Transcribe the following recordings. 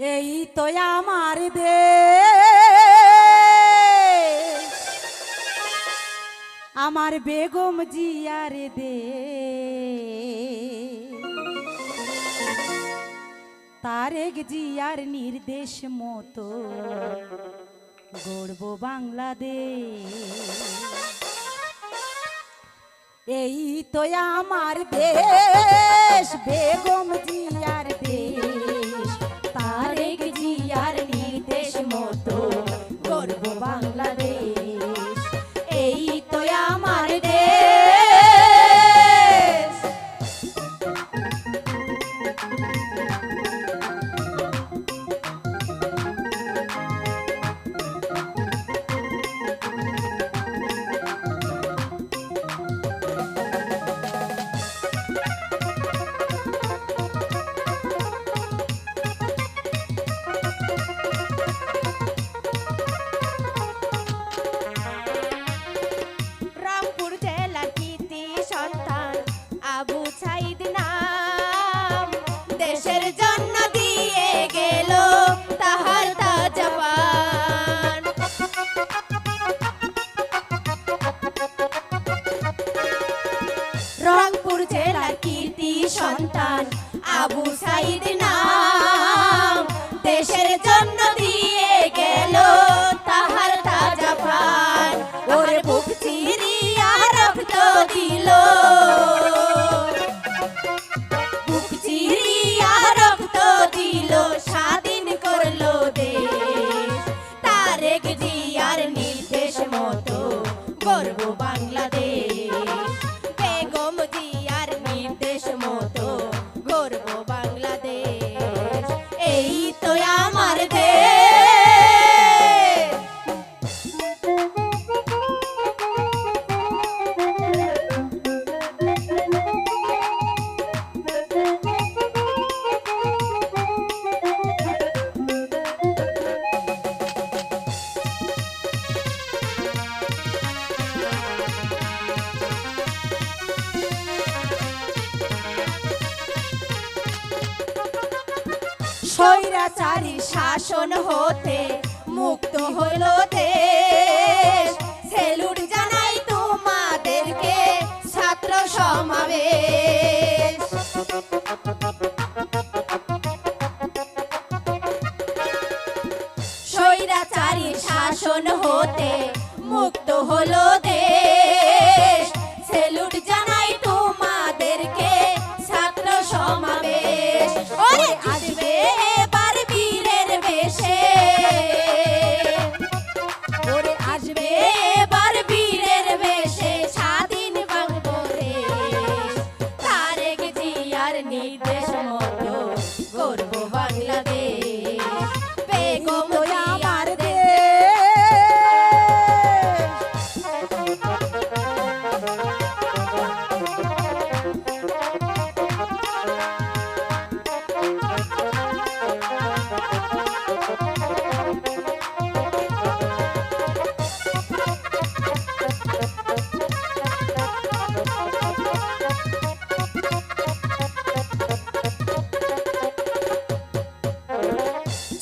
এই তো আমার দে আমার বেগম জিয়ার দে তারেক জিয়ার নির্দেশ মতো গড়ব বাংলাদেশ। এই তো আমার দেশ, বেগম জিয়ার দেশ। আবু সাইদ নাম দেশের জন্য দিয়ে গেল তাহার তাজা প্রাণ। ওর বুক চিরিয়া রক্ত দিল। স্বৈরাচারী শাসন হতে মুক্ত হলো দেশ। সেলুট জানাই তোমাদেরকে ছাত্র সমাবেশ। স্বৈরাচারী শাসন হতে মুক্ত হলো দেশ।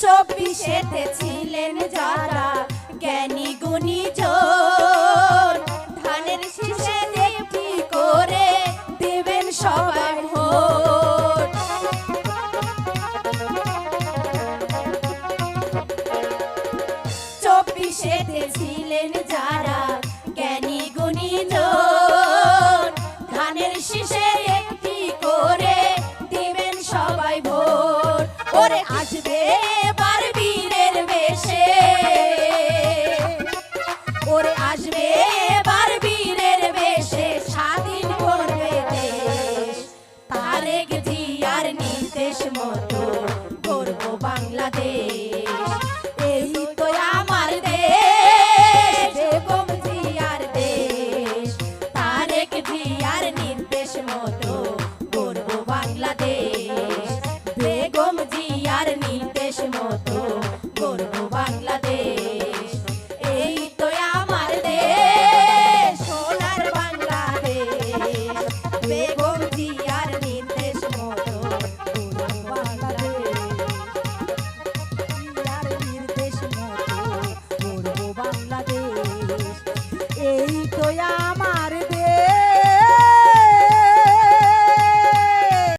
চব্বিশেতে ছিলেন যারা জ্ঞানী গুণী ধানের শীষে একটি করে দেবেন সবাই ভোট। চব্বিশেতে ছিলেন যারা জ্ঞানী গুণী ধানের শীষে একটি করে দিবেন সবাই ভোট। ওরে আসবে